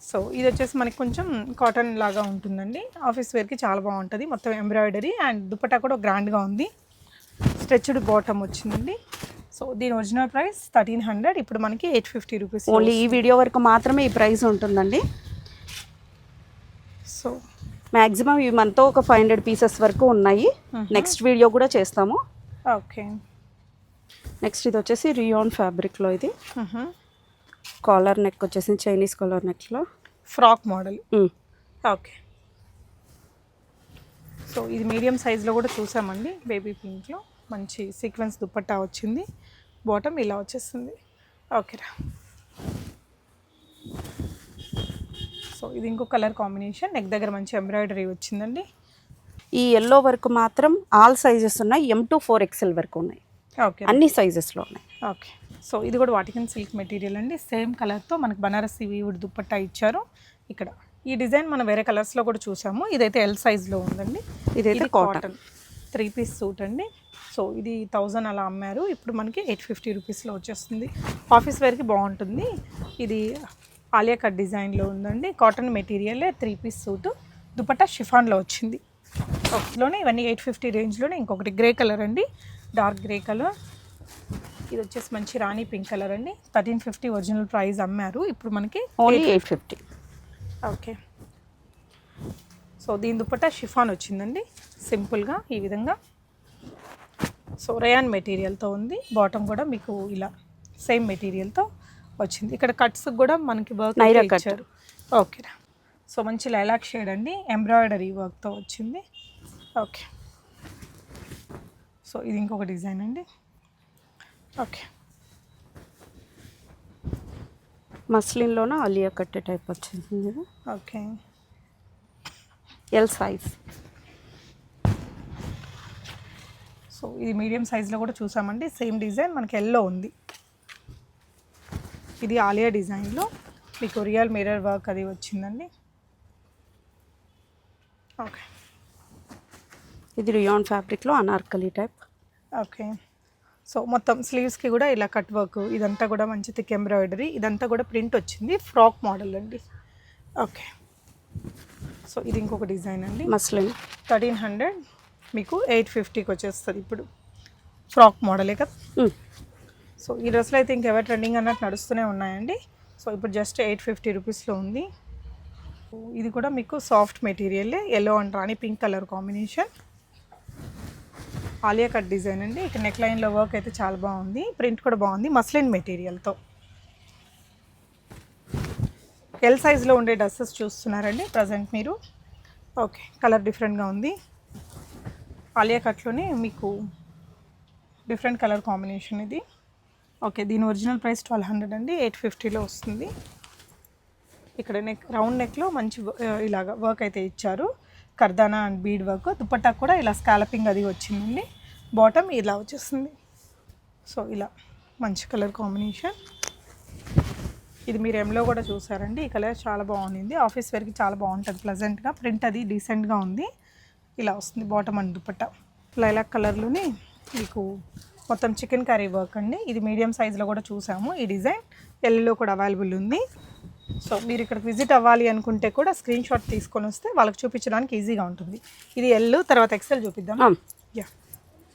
సో ఇది వచ్చేసి మనకి కొంచెం కాటన్ లాగా ఉంటుందండి. ఆఫీస్ వేర్కి చాలా బాగుంటుంది. మొత్తం ఎంబ్రాయిడరీ అండ్ దుపట్టా కూడా గ్రాండ్గా ఉంది. స్ట్రెచ్డ్ బాటమ్ వచ్చిందండి. సో దీని ఒరిజినల్ ప్రైస్ థర్టీన్ హండ్రెడ్ ఇప్పుడు మనకి ఎయిట్ ఫిఫ్టీ రూపీస్ ఓన్లీ ఈ వీడియో వరకు మాత్రమే ఈ ప్రైస్ ఉంటుందండి. సో మ్యాక్సిమం ఇవి మనతో ఒక ఫైవ్ హండ్రెడ్ పీసెస్ వరకు ఉన్నాయి. నెక్స్ట్ వీడియో కూడా చేస్తాము. ఓకే నెక్స్ట్ ఇది వచ్చేసి రియోన్ ఫ్యాబ్రిక్లో ఇది. కాలర్ నెక్ వచ్చేసి Chinese collar నెక్లో. Frock model. Okay. So ఇది మీడియం సైజులో కూడా చూసామండి బేబీ పింక్లో. మంచి సీక్వెన్స్ దుపట్టా వచ్చింది. బాటమ్ ఇలా వచ్చేస్తుంది ఓకేరా సో ఇది ఇంకో కలర్ కాంబినేషన్. నెక్ దగ్గర మంచి ఎంబ్రాయిడరీ వచ్చిందండి. ఈ ఎల్లో వరకు మాత్రం ఆల్ సైజెస్ ఉన్నాయి ఎం టు ఫోర్ ఎక్సెల్ వరకు ఉన్నాయి. ఓకే అన్ని సైజెస్లో ఉన్నాయి. ఓకే. సో ఇది కూడా వాటికన్ సిల్క్ మెటీరియల్ అండి. సేమ్ కలర్తో మనకి బనారసి వీవుడ్ దుపట్టా ఇచ్చారు. ఇక్కడ ఈ డిజైన్ మనం వేరే కలర్స్లో కూడా చూసాము. ఇదైతే ఎల్ సైజ్లో ఉందండి. ఇదైతే కాటన్ త్రీ పీస్ సూట్ అండి. సో ఇది థౌజండ్ అలా అమ్మారు. ఇప్పుడు మనకి ఎయిట్ ఫిఫ్టీ రూపీస్లో వచ్చేస్తుంది. ఆఫీస్ వేర్కి బాగుంటుంది. ఇది ఆలియా కట్ డిజైన్లో ఉందండి. Cotton material three piece suit dupatta షిఫాన్లో వచ్చింది. ఒకటిలోనే ఇవన్నీ ఎయిట్ ఫిఫ్టీ రేంజ్లోనే ఇంకొకటి గ్రే కలర్ అండి. డార్క్ గ్రే కలర్ ఇది వచ్చేసి మంచి రాణి పింక్ కలర్ అండి. థర్టీన్ ఫిఫ్టీ ఒరిజినల్ ప్రైస్ అమ్మారు. ఇప్పుడు మనకి only eight fifty. Okay. So దీని దుపట్టా షిఫాన్ వచ్చిందండి. సింపుల్గా ఈ విధంగా. సో రేయాన్ మెటీరియల్తో ఉంది. బాటమ్ కూడా మీకు ఇలా సేమ్ మెటీరియల్తో వచ్చింది. ఇక్కడ కట్స్ కూడా మనకి వర్క్. ఇచ్చారు. ఓకేరా సో మంచి లైలాక్ షేడ్ అండి. ఎంబ్రాయిడరీ వర్క్తో వచ్చింది. ఓకే సో ఇది ఇంకొక డిజైన్ అండి. ఓకే. మస్లిన్లోన అలియా కట్టే టైప్ వచ్చింది ఓకే. ఎల్ సైజ్ సో ఇది మీడియం సైజులో కూడా చూసామండి. సేమ్ డిజైన్ మనకి ఎల్లో ఉంది. ఇది ఆలియా డిజైన్లో. మీకు రియల్ మిర్రర్ వర్క్ అది వచ్చిందండి. ఓకే. ఇది రియాన్ ఫ్యాబ్రిక్లో అనార్కలి టైప్. ఓకే. సో మొత్తం స్లీవ్స్కి కూడా ఇలా కట్ వర్క్ ఇదంతా కూడా మంచి థిక్ ఎంబ్రాయిడరీ ఇదంతా కూడా ప్రింట్ వచ్చింది ఫ్రాక్ మోడల్ అండి. ఓకే సో ఇది ఇంకొక డిజైన్ అండి. మస్లిన్. థర్టీన్ హండ్రెడ్ మీకు ఎయిట్ ఫిఫ్టీకి వచ్చేస్తుంది ఇప్పుడు. ఫ్రాక్ మోడలే కదా? సో ఈ డ్రెస్లో అయితే ఇంకెవర్ ట్రెండింగ్ అన్నట్టు నడుస్తూనే ఉన్నాయండి. సో ఇప్పుడు జస్ట్ ఎయిట్ ఫిఫ్టీ రూపీస్లో ఉంది. ఇది కూడా మీకు soft material yellow and rani pink colour combination Alia cut design అండి. ఇక్కడ నెక్ లైన్లో వర్క్ అయితే చాలా బాగుంది. ప్రింట్ కూడా బాగుంది. మస్లిన్ మెటీరియల్తో ఎల్ సైజ్లో ఉండే డ్రెస్సెస్ చూస్తున్నారండి ప్రజెంట్ మీరు. ఓకే కలర్ డిఫరెంట్గా ఉంది. ఆలియా కట్లోనే మీకు డిఫరెంట్ కలర్ కాంబినేషన్ ఇది. ఓకే దీని ఒరిజినల్ ప్రైస్ ట్వెల్వ్ హండ్రెడ్ అండి. ఎయిట్ ఫిఫ్టీలో వస్తుంది. ఇక్కడ నెక్ రౌండ్ నెక్లో మంచి uh, ఇలాగ వర్క్ అయితే ఇచ్చారు. కర్దానా అండ్ బీడ్ వర్క్ దుపట్టా కూడా ఇలా స్కాలపింగ్ అది వచ్చిందండి. బాటమ్ ఇలా వచ్చేస్తుంది. సో ఇలా మంచి కలర్ కాంబినేషన్. ఇది మీరు ఎంలో కూడా చూసారండి. ఈ కలర్ చాలా బాగుంది. ఆఫీస్ వేర్కి చాలా బాగుంటుంది. ప్లజెంట్గా ప్రింట్ అది డీసెంట్గా ఉంది. ఇలా వస్తుంది బాటమ్ అండ్ దుపట్టా. లైలాక్ కలర్లోని మీకు మొత్తం చికెన్ కర్రీ వర్క్ అండి. ఇది మీడియం సైజులో కూడా చూసాము. ఈ డిజైన్ ఎల్లులో కూడా అవైలబుల్ ఉంది. సో మీరు ఇక్కడికి విజిట్ అవ్వాలి అనుకుంటే కూడా స్క్రీన్ షాట్ తీసుకొని వస్తే వాళ్ళకి చూపించడానికి ఈజీగా ఉంటుంది. ఇది ఎల్ తర్వాత ఎక్సెల్ చూపిద్దాం. యా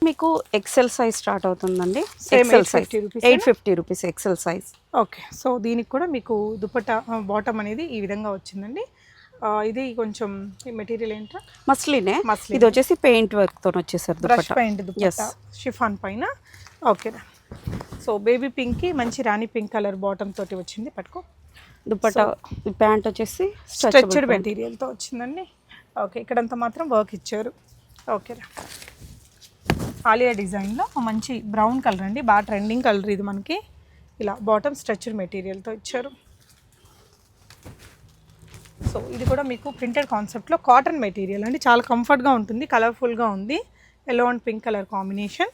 మీకు ఎక్సెల్ సైజ్ స్టార్ట్ అవుతుందండి. XL size 850 rupees eight fifty rupees XL size okay so దీనికి కూడా మీకు దుపట్టా బాటమ్ అనేది ఈ విధంగా వచ్చిందండి. ఇది కొంచెం ఈ మెటీరియల్ ఏంటో? మస్లినే Muslin. ఇది వచ్చేసి పెయింట్ వర్క్తో వచ్చేసారు బ్రష్ పెయింట్ దుపట్టా. షిఫాన్ పైన. ఓకే సో బేబీ పింక్కి మంచి రాణి పింక్ కలర్ బాటమ్ తోటి వచ్చింది పట్టుకో. దుపట్టా ప్యాంట్ వచ్చేసి స్ట్రెచ్డ్ మెటీరియల్తో వచ్చిందండి. ఓకే ఇక్కడంతా మాత్రం వర్క్ ఇచ్చారు. ఓకే ఆలియా డిజైన్లో మంచి బ్రౌన్ కలర్ అండి. బాగా ట్రెండింగ్ కలర్ ఇది మనకి. ఇలా బాటమ్ స్ట్రెచ్డ్ మెటీరియల్తో ఇచ్చారు. సో ఇది కూడా మీకు ప్రింటెడ్ కాన్సెప్ట్లో కాటన్ మెటీరియల్ అండి. చాలా కంఫర్ట్గా ఉంటుంది కలర్ఫుల్గా ఉంది. Yellow and pink colour combination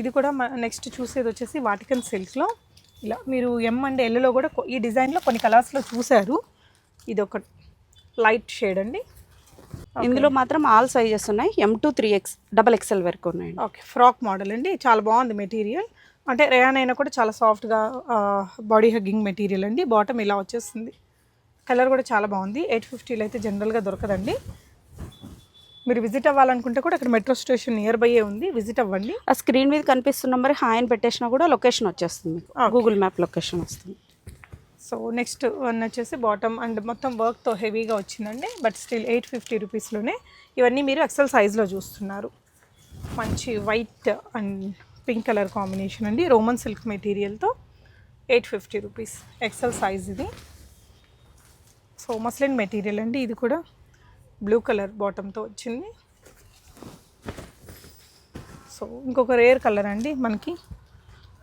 ఇది కూడా నెక్స్ట్ చూసేది వచ్చేసి వాటికన్ సిల్క్లో ఇలా మీరు ఎం అండ్ ఎల్లో కూడా ఈ డిజైన్లో కొన్ని కలర్స్లో చూశారు. ఇది ఒక లైట్ షేడ్ అండి. ఇందులో మాత్రం ఆల్ సైజెస్ ఉన్నాయి. M to three X double XL వరకు ఉన్నాయండి. ఓకే ఫ్రాక్ మోడల్ అండి. చాలా బాగుంది మెటీరియల్. అంటే రేయాన్ అయినా కూడా చాలా సాఫ్ట్గా బాడీ హగ్గింగ్ మెటీరియల్ అండి. బాటమ్ ఇలా వచ్చేస్తుంది. కలర్ కూడా చాలా బాగుంది. ఎయిట్ ఫిఫ్టీలో అయితే జనరల్గా దొరకదండి. మీరు విజిట్ అవ్వాలనుకుంటే కూడా ఇక్కడ మెట్రో స్టేషన్ నియర్ బై ఉంది. విజిట్ అవ్వండి. ఆ స్క్రీన్ మీద కనిపిస్తున్న మరి హాయ్ అని పెట్టేసినా కూడా లొకేషన్ వచ్చేస్తుంది మీకు. గూగుల్ మ్యాప్ లొకేషన్ వస్తుంది. సో నెక్స్ట్ వన్ వచ్చేసి బాటమ్ అండ్ మొత్తం వర్క్తో హెవీగా వచ్చిందండి. బట్ స్టిల్ ఎయిట్ ఫిఫ్టీ రూపీస్లోనే ఇవన్నీ మీరు ఎక్సెల్ సైజ్లో చూస్తున్నారు. మంచి white and pink colour combination అండి. Roman silk మెటీరియల్తో eight fifty rupees XL size ఇది. సో మస్లిన్ మెటీరియల్ అండి. ఇది కూడా బ్లూ కలర్ బాటంతో వచ్చింది. సో ఇంకొక రేర్ కలర్ అండి మనకి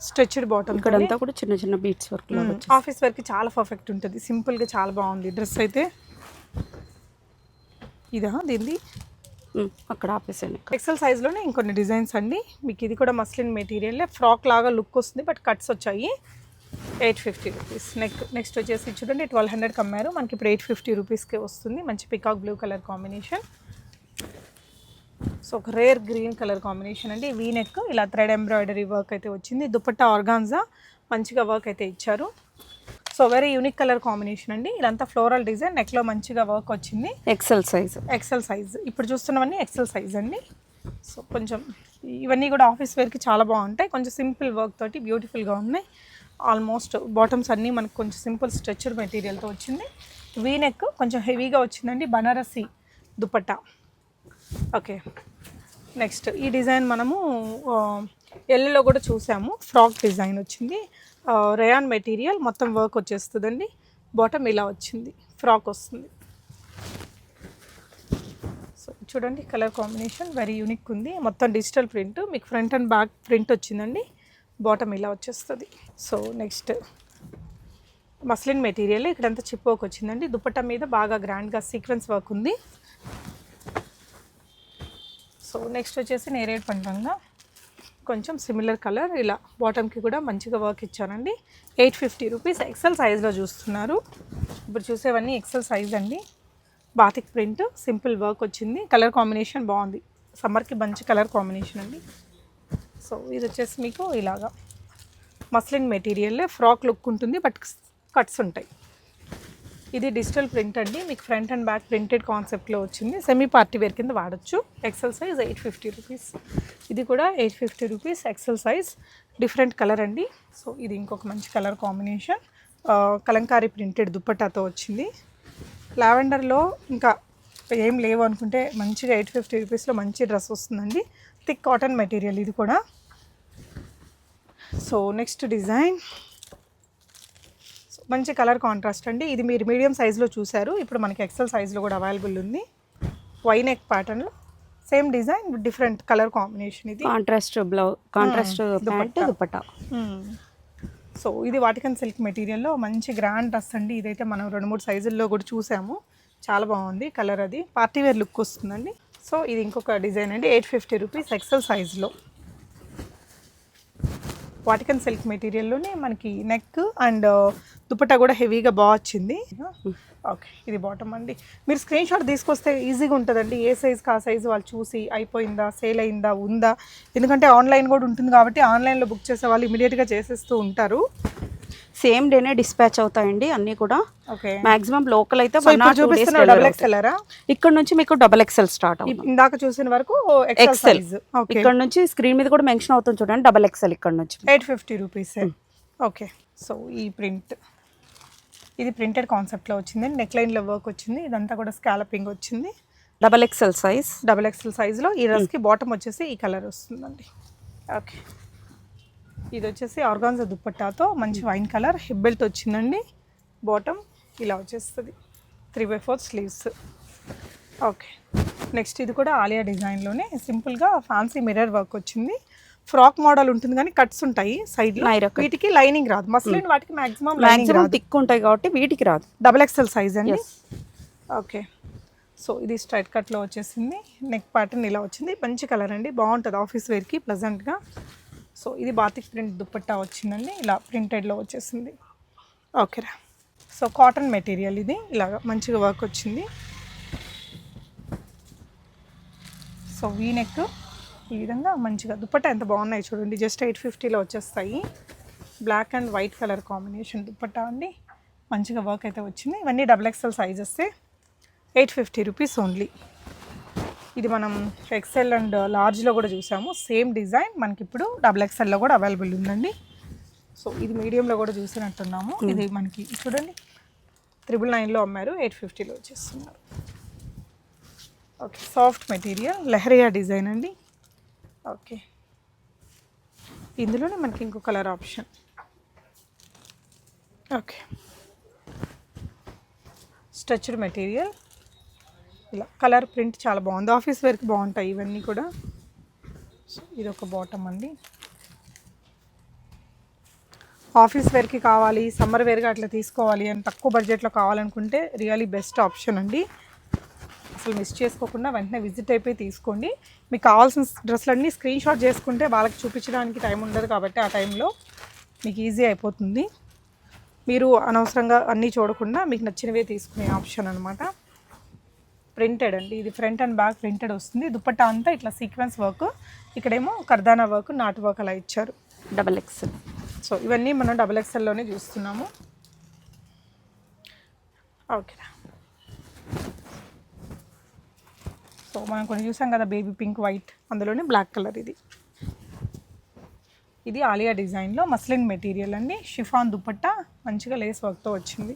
స్ట్రెచ్డ్ బాటమ్ ఇక్కడంతా కూడా చిన్న చిన్న బీట్స్ వర్క్ ఆఫీస్ వర్క్ చాలా పర్ఫెక్ట్ ఉంటుంది. సింపుల్గా చాలా బాగుంది. డ్రెస్ అయితే ఇదా దీన్ని ఉమ్, అక్కడ ఆపేసాను ఎక్సెల్ సైజ్లోనే ఇంకొన్ని డిజైన్స్ అండి. మీకు ఇది కూడా మస్లిన్ మెటీరియల్ ఫ్రాక్ లాగా లుక్ వస్తుంది బట్ కట్స్ వచ్చాయి. Eight fifty rupees. Neck next వచ్చేసి చూడండి ట్వెల్వ్ హండ్రెడ్కి అమ్మారు. మనకి ఇప్పుడు ఎయిట్ ఫిఫ్టీ రూపీస్కి వస్తుంది. మంచి peacock blue colour combination so ఒక రేర్ గ్రీన్ కలర్ కాంబినేషన్ అండి. వీ నెక్ ఇలా థ్రెడ్ ఎంబ్రాయిడరీ వర్క్ అయితే వచ్చింది. దుపట్టా ఆర్గాన్జా మంచిగా వర్క్ అయితే ఇచ్చారు. So very unique colour combination అండి. ఇదంతా ఫ్లోరల్ డిజైన్ నెక్లో మంచిగా వర్క్ వచ్చింది. ఎక్సెల్ సైజ్ ఎక్సెల్ సైజ్ ఇప్పుడు చూస్తున్నవన్నీ ఎక్సెల్ సైజ్ అండి. సో కొంచెం ఇవన్నీ కూడా ఆఫీస్ వేర్కి చాలా బాగుంటాయి. కొంచెం సింపుల్ వర్క్ తోటి బ్యూటిఫుల్గా ఉన్నాయి. ఆల్మోస్ట్ బాటమ్స్ అన్నీ మనకు కొంచెం సింపుల్ స్ట్రెచర్ మెటీరియల్తో వచ్చింది. వీ నెక్ కొంచెం హెవీగా వచ్చిందండి బనారసి దుపట్టా. ఓకే నెక్స్ట్ ఈ డిజైన్ మనము ఎల్లులో కూడా చూసాము. ఫ్రాక్ డిజైన్ వచ్చింది. రయాన్ మెటీరియల్ మొత్తం వర్క్ వచ్చేస్తుందండి. బాటమ్ ఇలా వచ్చింది ఫ్రాక్ వస్తుంది. సో చూడండి కలర్ కాంబినేషన్ వెరీ యూనిక్ ఉంది. మొత్తం డిజిటల్ ప్రింట్ మీకు ఫ్రంట్ అండ్ బ్యాక్ ప్రింట్ వచ్చిందండి. బాటమ్ ఇలా వచ్చేస్తుంది. సో నెక్స్ట్ మస్లిన్ మెటీరియల్ ఇక్కడంతా చిప్ వచ్చిందండి. దుప్పట్ట మీద బాగా గ్రాండ్గా సీక్వెన్స్ వర్క్ ఉంది. సో నెక్స్ట్ వచ్చేసి నేరేడ్ పంటంగా కొంచెం సిమిలర్ కలర్ ఇలా బాటమ్కి కూడా మంచిగా వర్క్ ఇచ్చానండి ఎయిట్ ఫిఫ్టీ రూపీస్ ఎక్సెల్ సైజ్లో చూస్తున్నారు. ఇప్పుడు చూసేవన్నీ ఎక్సెల్ సైజ్ అండి. బాతిక్ ప్రింట్ సింపుల్ వర్క్ వచ్చింది. కలర్ కాంబినేషన్ బాగుంది. సమ్మర్కి మంచి కలర్ కాంబినేషన్ అండి. సో ఇది వచ్చేసి మీకు ఇలాగా మస్లిన్ మెటీరియల్ ఫ్రాక్ లుక్ ఉంటుంది బట్ కట్స్ ఉంటాయి. ఇది డిజిటల్ ప్రింట్ అండి. మీకు ఫ్రంట్ అండ్ బ్యాక్ ప్రింటెడ్ కాన్సెప్ట్లో వచ్చింది. సెమీ పార్టీ వేర్ కింద వాడచ్చు. XL size eight fifty rupees ఇది కూడా eight fifty rupees XL size different colour అండి. సో ఇది ఇంకొక మంచి కలర్ కాంబినేషన్ కలంకారీ ప్రింటెడ్ దుప్పటాతో వచ్చింది. లావెండర్లో ఇంకా ఏం లేవు అనుకుంటే మంచిగా ఎయిట్ ఫిఫ్టీ రూపీస్లో మంచి డ్రెస్ వస్తుందండి. థిక్ కాటన్ మెటీరియల్ ఇది కూడా. So next design. మంచి కలర్ కాంట్రాస్ట్ అండి. ఇది మీరు మీడియం సైజులో చూసారు ఇప్పుడు మనకి ఎక్సెల్ సైజులో కూడా అవైలబుల్ ఉంది. వై నెక్ ప్యాటర్న్లో same design different colour combination ఇది. Contrast blouse contrast dupatta so ఇది వాటికన్ సిల్క్ మెటీరియల్లో మంచి గ్రాండ్ డ్రెస్ అండి. ఇదైతే మనం రెండు మూడు సైజుల్లో కూడా చూసాము. చాలా బాగుంది కలర్ అది. పార్టీ వేర్ లుక్ వస్తుందండి. సో ఇది ఇంకొక డిజైన్ అండి. ఎయిట్ ఫిఫ్టీ రూపీస్ ఎక్సెల్ సైజులో వాటికన్ సిల్క్ మెటీరియల్లోనే మనకి నెక్ అండ్ uh, దుపట్టా కూడా హెవీగా బాగా వచ్చింది. ఓకే ఇది బాటమ్ అండి. మీరు స్క్రీన్ షాట్ తీసుకొస్తే ఈజీగా ఉంటుందండి. ఏ సైజ్ కా సైజ్ వాళ్ళు చూసి అయిపోయిందా సేల్ అయిందా ఉందా? ఎందుకంటే ఆన్లైన్ కూడా ఉంటుంది కాబట్టి ఆన్లైన్లో బుక్ చేసే వాళ్ళు ఇమీడియట్గా చేసేస్తూ ఉంటారు. సేమ్ డేనే డిస్పాచ్ అవుతాయండి అన్నీ కూడా. ఓకే మాక్సిమం లోకల్ అయితే డబుల్. ఎక్స్ఎల్ఆరా ఇక్కడ నుంచి మీకు డబల్ ఎక్సెల్ స్టార్ట్ అవుతుంది. ఇందాక చూసిన వరకు ఎక్సెల్ ఎక్సెల్ ఇక్కడ నుంచి స్క్రీన్ మీద కూడా మెన్షన్ అవుతుంది చూడండి డబల్ ఎక్సెల్ ఇక్కడ నుంచి. Eight fifty rupees okay so ఈ ప్రింట్ ఇది ప్రింటెడ్ కాన్సెప్ట్లో వచ్చింది. నెక్ లైన్లో వర్క్ వచ్చింది. ఇదంతా కూడా స్కాలపింగ్ వచ్చింది. Double XL size double XL సైజులో ఈ డ్రెస్కి బాటమ్ వచ్చేసి ఈ కలర్ వస్తుందండి. ఓకే ఇది వచ్చేసి ఆర్గాన్జా దుప్పట్టాతో మంచి వైన్ కలర్ హిప్ బెల్ట్ వచ్చిందండి. బాటమ్ ఇలా వచ్చేస్తుంది. Three by four sleeves okay next ఇది కూడా ఆలియా డిజైన్లోనే. సింపుల్గా ఫ్యాన్సీ మిర్రర్ వర్క్ వచ్చింది. ఫ్రాక్ మోడల్ ఉంటుంది కానీ కట్స్ ఉంటాయి సైడ్. వీటికి లైనింగ్ రాదు. మస్లిన్ వాటికి మాక్సిమం లైనింగ్ మాక్సిమం థిక్ ఉంటాయి కాబట్టి వీటికి రాదు. డబల్ ఎక్స్ఎల్ సైజ్ అండి. ఓకే సో ఇది స్ట్రైట్ కట్లో వచ్చేసింది. నెక్ ప్యాటర్న్ ఇలా వచ్చింది. మంచి కలర్ అండి. బాగుంటుంది. ఆఫీస్ వేర్కి ప్లజెంట్గా సో ఇది బాతిక్ ప్రింట్ దుప్పట్టా వచ్చిందండి. ఇలా ప్రింటెడ్లో వచ్చేసింది. ఓకేరా సో కాటన్ మెటీరియల్ ఇది. ఇలాగ మంచిగా వర్క్ వచ్చింది. సో వీ నెక్ ఈ విధంగా మంచిగా దుప్పట్టా ఎంత బాగున్నాయి చూడండి. జస్ట్ ఎయిట్ ఫిఫ్టీలో వచ్చేస్తాయి. Black and white colour combination dupatta అండి. మంచిగా వర్క్ అయితే వచ్చింది. ఇవన్నీ double XL sizes eight fifty rupees only ఇది మనం ఎక్సెల్ అండ్ లార్జ్లో కూడా చూసాము. సేమ్ డిజైన్ మనకి ఇప్పుడు డబుల్ ఎక్స్ఎల్లో కూడా అవైలబుల్ ఉందండి. సో ఇది మీడియంలో కూడా చూసినట్టున్నాము. ఇది మనకి చూడండి. త్రిబుల్ నైన్లో అమ్మారు. ఎయిట్ ఫిఫ్టీలో వచ్చేస్తున్నారు. Okay soft material leheriya design అండి. ఓకే. ఇందులోనే మనకి ఇంకో colour option. Okay. Stretched material ఇలా కలర్ ప్రింట్ చాలా బాగుంది. ఆఫీస్ వేర్కి బాగుంటాయి ఇవన్నీ కూడా. సో ఇది ఒక బాటమ్ అండి ఆఫీస్ వేర్కి కావాలి సమ్మర్ వేర్గా అట్లా తీసుకోవాలి అని తక్కువ బడ్జెట్లో కావాలనుకుంటే రియలీ బెస్ట్ ఆప్షన్ అండి. అసలు మిస్ చేసుకోకుండా వెంటనే విజిట్ అయిపోయి తీసుకోండి. మీకు కావాల్సిన డ్రెస్లన్నీ స్క్రీన్ షాట్ చేసుకుంటే వాళ్ళకి చూపించడానికి టైం ఉండదు కాబట్టి ఆ టైంలో మీకు ఈజీ అయిపోతుంది. మీరు అనవసరంగా అన్నీ చూడకుండా మీకు నచ్చినవే తీసుకునే ఆప్షన్ అనమాట ప్రింటెడ్ అండి. ఇది ఫ్రంట్ అండ్ బ్యాక్ ప్రింటెడ్ వస్తుంది. దుపట్టా అంతా ఇట్లా సీక్వెన్స్ వర్క్ ఇక్కడేమో కర్దానా వర్క్ నాటు వర్క్ అలా ఇచ్చారు. డబల్ ఎక్సెల్ సో ఇవన్నీ మనం డబుల్ ఎక్స్ఎల్లోనే చూస్తున్నాము. ఓకే సో మనం కొన్ని చూసాం కదా బేబీ పింక్ వైట్ అందులోనే బ్లాక్ కలర్ ఇది. ఇది ఆలియా డిజైన్లో మస్లిన్ మెటీరియల్ అండి. షిఫాన్ దుపట్టా మంచిగా లేస్ వర్క్తో వచ్చింది.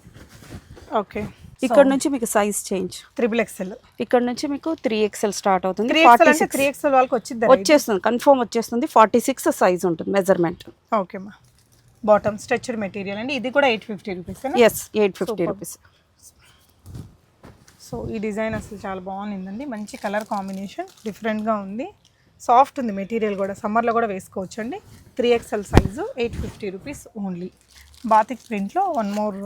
ఓకే. ఇక్కడ నుంచి మీకు సైజ్ చేంజ్ త్రిబుల్ ఎక్స్ఎల్ ఇక్కడ నుంచి మీకు త్రీ ఎక్సెల్ స్టార్ట్ అవుతుంది. త్రీ ఎక్స్ఎల్ ఎక్స్ఎల్ వాళ్ళకి వచ్చింది వచ్చేస్తుంది కన్ఫర్మ్ వచ్చేస్తుంది. ఫార్టీ సిక్స్ సైజ్ ఉంటుంది మెజర్మెంట్ ఓకే మా బాటమ్ స్ట్రెచ్డ్ మెటీరియల్ అండి. ఇది కూడా eight fifty rupees yes eight fifty. Rupees so ఈ డిజైన్ అసలు చాలా బాగుందండి. మంచి కలర్ కాంబినేషన్ డిఫరెంట్గా ఉంది. సాఫ్ట్ ఉంది మెటీరియల్ కూడా. సమ్మర్లో కూడా వేసుకోవచ్చు అండి three XL size eight fifty rupees only. Batik ప్రింట్లో వన్ మోర్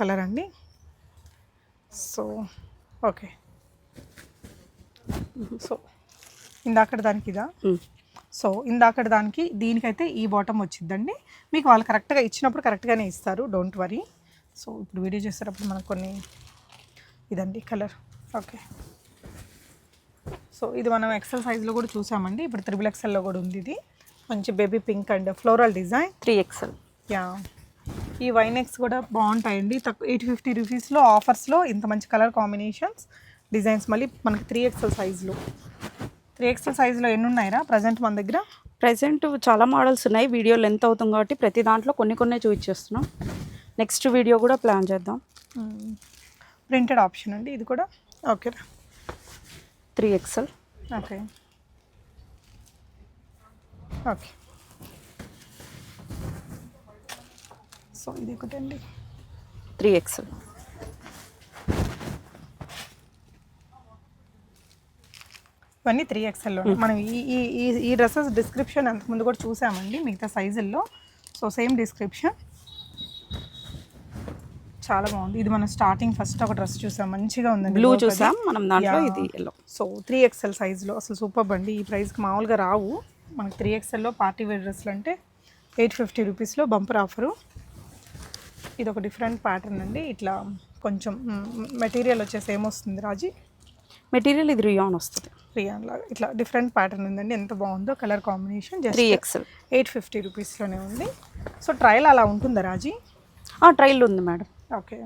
కలర్ అండి. So okay. సో ఇందాకటి దానికి ఇదా? సో ఇందాకటి దానికి దీనికైతే ఈ బాటమ్ వచ్చిందండి. మీకు వాళ్ళు కరెక్ట్గా ఇచ్చినప్పుడు కరెక్ట్గానే ఇస్తారు. Don't worry. సో ఇప్పుడు వీడియో చేసేటప్పుడు మనకు కొన్ని ఇదండి కలర్. ఓకే. సో ఇది మనం ఎక్సెల్ సైజ్లో కూడా చూసామండి. ఇప్పుడు త్రిబుల్ ఎక్సెల్లో కూడా ఉంది ఇది. మంచి baby pink and floral design. Three XL yeah. ఈ వైనెక్స్ కూడా బాగుంటాయండి. తక్కువ ఎయిట్ ఫిఫ్టీ రూపీస్లో ఆఫర్స్లో ఇంత మంచి కలర్ కాంబినేషన్స్ డిజైన్స్ మళ్ళీ మనకి త్రీ ఎక్స్ఎల్ సైజులో. త్రీ ఎక్స్ఎల్ సైజులో ఎన్ని ఉన్నాయిరా? ప్రజెంట్ మన దగ్గర? ప్రజెంట్ చాలా మోడల్స్ ఉన్నాయి. వీడియో లెంత్ అవుతుంది కాబట్టి ప్రతి దాంట్లో కొన్ని కొన్ని చూపించేస్తున్నాం. నెక్స్ట్ వీడియో కూడా ప్లాన్ చేద్దాం. ప్రింటెడ్ ఆప్షన్ అండి. ఇది కూడా okay three XL okay. Okay. So ఇది ఒకటండి త్రీ ఎక్స్ఎల్ ఇవన్నీ త్రీ ఎక్స్ఎల్లో మనం ఈ ఈ ఈ ఈ డ్రెస్సెస్ డిస్క్రిప్షన్ అంతకుముందు కూడా చూసామండి మిగతా సైజుల్లో. So same description. చాలా బాగుంది. ఇది మనం స్టార్టింగ్ ఫస్ట్ ఒక డ్రెస్ చూసాం. మంచిగా ఉందండి బ్లూ. చూసాం. మనం దాంట్లో. ఇది ఎల్లో సో త్రీ ఎక్స్ఎల్ సైజులో అసలు సూపర్ అండి ఈ ప్రైస్కి మామూలుగా రావు. మనకి త్రీ ఎక్స్ఎల్లో పార్టీ వేర్ డ్రెస్లు అంటే ఎయిట్ ఫిఫ్టీ రూపీస్లో బంపర్ ఆఫరు ఇది ఒక డిఫరెంట్ ప్యాటర్న్ అండి. ఇట్లా కొంచెం మెటీరియల్ వచ్చేసి ఏమొస్తుంది రాజీ? మెటీరియల్ ఇది రియాన్ వస్తుంది. రియాన్ లాగా. ఇట్లా డిఫరెంట్ ప్యాటర్న్ ఉందండి. ఎంత బాగుందో colour combination three XL eight fifty రూపీస్లోనే ఉంది. సో ట్రయల్ అలా ఉంటుందా రాజీ? ట్రైల్ ఉంది మేడం ఓకే.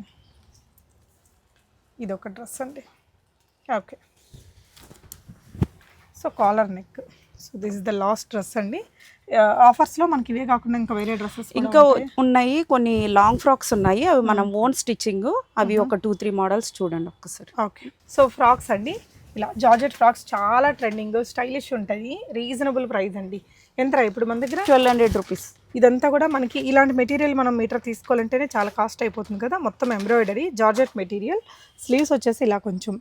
ఇది ఒక డ్రెస్ అండి. Okay. So collar neck. So this is the last dress అండి. ఆఫర్స్లో మనకి ఇవే కాకుండా ఇంకా వేరే డ్రెస్సెస్ ఇంకా ఉన్నాయి కొన్ని లాంగ్ ఫ్రాక్స్ ఉన్నాయి. అవి మనం ఓన్ స్టిచ్చింగ్ అవి ఒక టూ త్రీ మోడల్స్ చూడండి ఒక్కసారి. ఓకే. సో ఫ్రాక్స్ అండి. ఇలా జార్జెట్ ఫ్రాక్స్ చాలా ట్రెండింగ్ స్టైలిష్ ఉంటుంది రీజనబుల్ ప్రైస్ అండి. ఎంత ఇప్పుడు మన దగ్గర? Twelve hundred rupees. ఇదంతా కూడా మనకి ఇలాంటి మెటీరియల్ మనం మీటర్ తీసుకోవాలంటేనే చాలా కాస్ట్ అయిపోతుంది కదా. మొత్తం ఎంబ్రాయిడరీ జార్జెట్ మెటీరియల్. స్లీవ్స్ వచ్చేసి ఇలా కొంచెం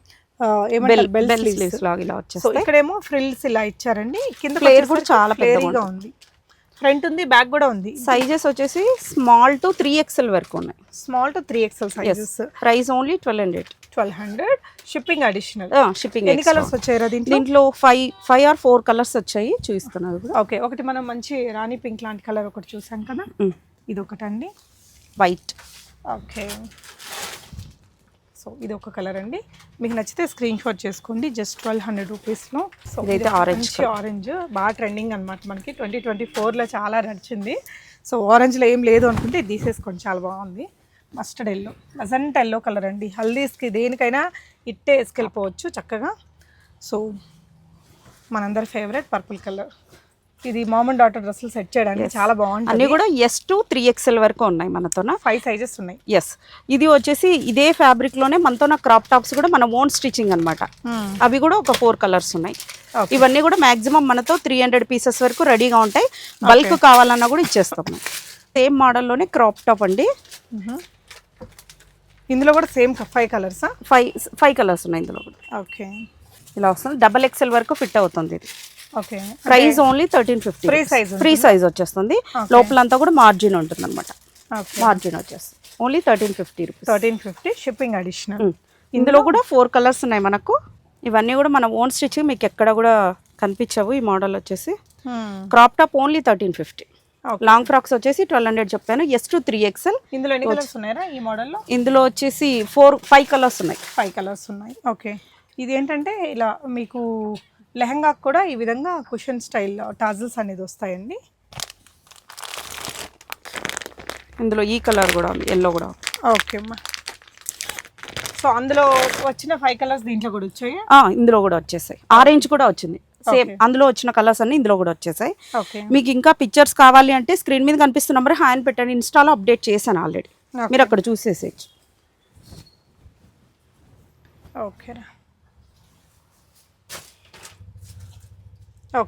ఏమంటారు? Bell sleeves. లాగా ఇలా సో వచ్చేస్తాయి. ఇక్కడేమో ఫ్రిల్స్ ఇలా ఇచ్చారండి. కింద Flare కూడా చాలా పెద్దగా ఉంది. ఫ్రంట్ ఉంది బ్యాక్ కూడా ఉంది. సైజెస్ వచ్చేసి స్మాల్ టు త్రీ ఎక్స్ఎల్ వరకు ఉన్నాయి. Small to three XL sizes. Price only twelve hundred. Twelve hundred. Shipping additional shipping ఎన్ని కలర్స్ వచ్చాయి దీంట్లో? దీంట్లో five five or four colours వచ్చాయి చూపిస్తున్నారు కూడా ఓకే ఒకటి మనం మంచి రాణి పింక్ లాంటి కలర్ ఒకటి చూసాం కదా. ఇది ఒకటండి వైట్ ఓకే సో ఇది ఒక కలర్ అండి. మీకు నచ్చితే స్క్రీన్ షాట్ చేసుకోండి. జస్ట్ ట్వెల్వ్ హండ్రెడ్ రూపీస్లో. సో ఇదైతే మంచి ఆరెంజ్ బాగా ట్రెండింగ్ అనమాట మనకి. ట్వంటీ ట్వంటీ ఫోర్లో చాలా నడిచింది. సో ఆరెంజ్లో ఏం లేదు అనుకుంటే తీసేసుకోండి. చాలా బాగుంది. Mustard yellow present yellow colour అండి. హల్దీస్కి దేనికైనా ఇట్టే వేసుకెళ్ళిపోవచ్చు చక్కగా. సో మనందరి ఫేవరెట్ పర్పుల్ కలర్ ఇది మామ్ అండ్ డాటర్ డ్రెస్సులు సెట్ చేయడానికి చాలా బాగుంటుంది. అన్నీ కూడా ఎస్ టు త్రీ ఎక్స్ఎల్ వరకు ఉన్నాయి మనతోన? ఫైవ్ సైజెస్ ఉన్నాయి. ఎస్ ఇది వచ్చేసి ఇదే ఫ్యాబ్రిక్లోనే మనతోన క్రాప్ టాప్స్ కూడా మన ఓన్ స్టిచ్చింగ్ అన్నమాట. అవి కూడా ఒక ఫోర్ కలర్స్ ఉన్నాయి. ఇవన్నీ కూడా మాక్సిమం మనతో త్రీ హండ్రెడ్ పీసెస్ వరకు రెడీగా ఉంటాయి. బల్క్ కావాలన్నా కూడా ఇచ్చేస్తాం సేమ్ మోడల్లోనే క్రాప్ టాప్ అండి. మ్మ్. ఇందులో కూడా సేమ్ ఫైవ్ కలర్సా ఫైవ్ ఫైవ్ కలర్స్ ఉన్నాయి ఇందులో కూడా. ఓకే ఇలా వస్తుంది. డబల్ ఎక్స్ఎల్ వరకు ఫిట్ అవుతుంది ఇది. Price only thirteen fifty free size వచ్చేస్తుంది. లోపలంతా కూడా మార్జిన్ ఉంటుంది అనమాట మార్జిన్ వచ్చేస్తుంది. Only thirteen fifty rupees. Thirteen fifty shipping additional. ఇందులో కూడా ఫోర్ కలర్స్ ఉన్నాయి మనకు. ఇవన్నీ కూడా మన ఓన్ స్టిచ్చింగ్ మీకు ఎక్కడ కూడా కనిపించవు. ఈ మోడల్ వచ్చేసి crop top only thirteen fifty. Long frocks వచ్చేసి ట్వెల్వ్ హండ్రెడ్ చెప్పాను. ఎస్ టు త్రీ ఎక్స్ఎల్ ఇందులో ఎన్ని కలర్స్ ఉన్నాయా ఈ మోడల్లో? ఇందులో వచ్చేసి ఫోర్ ఫైవ్ కలర్స్ ఉన్నాయి. ఫైవ్ కలర్స్ ఉన్నాయి. ఓకే. ఇది ఏంటంటే ఇలా మీకు లెహంగాకు కూడా ఈ విధంగా కుషన్ స్టైల్ టాజిల్స్ అనేది వస్తాయండి. ఇందులో ఈ కలర్ కూడా ఉంది ఎల్లో కూడా. ఓకే అమ్మా. సో అందులో వచ్చిన ఫైవ్ కలర్స్ దీంట్లో కూడా వచ్చాయి? ఇందులో కూడా వచ్చేసాయి. ఆరెంజ్ కూడా వచ్చింది. సేమ్ అందులో వచ్చిన కలర్స్ అన్ని ఇందులో కూడా వచ్చేసాయి. ఓకే మీకు ఇంకా పిక్చర్స్ కావాలి అంటే స్క్రీన్ మీద కనిపిస్తున్న నెంబర్ హ్యాండ్ పెట్టండి. ఇన్స్టాలో అప్డేట్ చేశాను ఆల్రెడీ. మీరు అక్కడ చూసేసేయచ్చు. ఓకేరా ఓకే